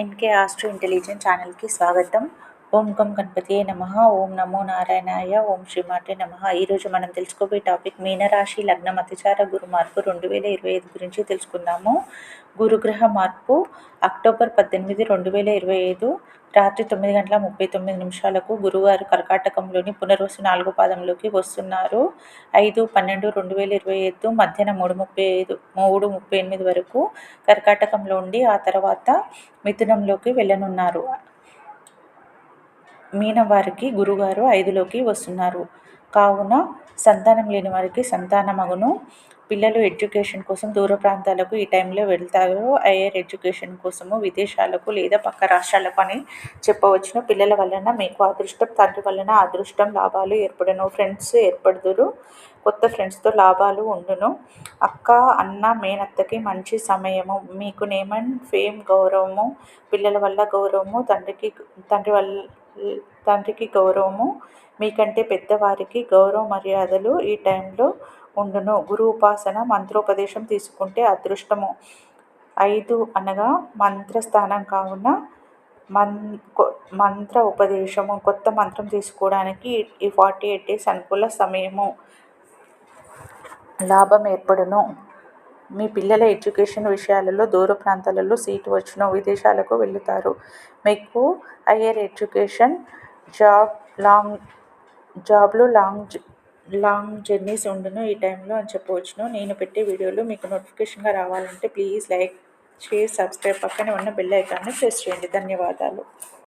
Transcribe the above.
NK astro intelligence ఛానల్కి స్వాగతం ఓం గం గణపతియే నమ. ఓం నమో నారాయణాయ. ఓం శ్రీమాటే నమ. ఈరోజు మనం తెలుసుకోబోయే టాపిక్ మీనరాశి లగ్నం అతిచార గురు మార్పు రెండు వేల ఇరవై ఐదు గురించి తెలుసుకుందాము. గురుగ్రహ మార్పు అక్టోబర్ పద్దెనిమిది రెండు వేల ఇరవై ఐదు రాత్రి తొమ్మిది గంటల ముప్పై తొమ్మిది నిమిషాలకు గురువారు కర్కాటకంలోని పునర్వసు నాలుగో పాదంలోకి వస్తున్నారు. ఐదు పన్నెండు రెండు వేల ఇరవై ఐదు మధ్యాహ్నం మూడు ముప్పై ఐదు మూడు ముప్పై ఎనిమిది వరకు కర్కాటకంలో ఉండి ఆ తర్వాత మిథునంలోకి వెళ్ళనున్నారు. మీనం వారికి గురుగారు ఐదులోకి వస్తున్నారు. కావున సంతానం లేని వారికి సంతానమగును. పిల్లలు ఎడ్యుకేషన్ కోసం దూర ప్రాంతాలకు ఈ టైంలో వెళ్తారు. హైయర్ ఎడ్యుకేషన్ కోసము విదేశాలకు లేదా పక్క రాష్ట్రాలకు అని చెప్పవచ్చును. పిల్లల వలన మీకు అదృష్టం తండ్రి వలన అదృష్టం లాభాలు ఏర్పడను. ఫ్రెండ్స్ ఏర్పడుదురు. కొత్త ఫ్రెండ్స్తో లాభాలు ఉండును. అక్క అన్న మేనత్తకి మంచి సమయము. మీకు నేమన్ ఫేమ్ గౌరవము. పిల్లల వల్ల గౌరవము. తండ్రికి తండ్రి వల్ల తండ్రికి గౌరవము మీకంటే పెద్దవారికి గౌరవ మర్యాదలు ఈ టైంలో ఉండును. గురు ఉపాసన మంత్రోపదేశం తీసుకుంటే అదృష్టము. ఐదు అనగా మంత్రస్థానం కావున మన్ మంత్ర ఉపదేశము కొత్త మంత్రం తీసుకోవడానికి ఈ ఫార్టీ ఎయిట్ డేస్ అనుకూల సమయము. లాభం ఏర్పడును. మీ పిల్లల ఎడ్యుకేషన్ విషయాలలో దూర ప్రాంతాలలో సీటు వచ్చిన విదేశాలకు వెళుతారు. మీకు హయ్యర్ ఎడ్యుకేషన్ జాబ్ లాంగ్ జాబ్లో లాంగ్ లాంగ్ జర్నీస్ ఉండును ఈ టైంలో అని చెప్పవచ్చును. నేను పెట్టే వీడియోలు మీకు నోటిఫికేషన్గా రావాలంటే ప్లీజ్ లైక్ షేర్ సబ్స్క్రైబ్ పక్కనే ఉన్న బెల్ ఐకాన్ని ప్రెస్ చేయండి. ధన్యవాదాలు.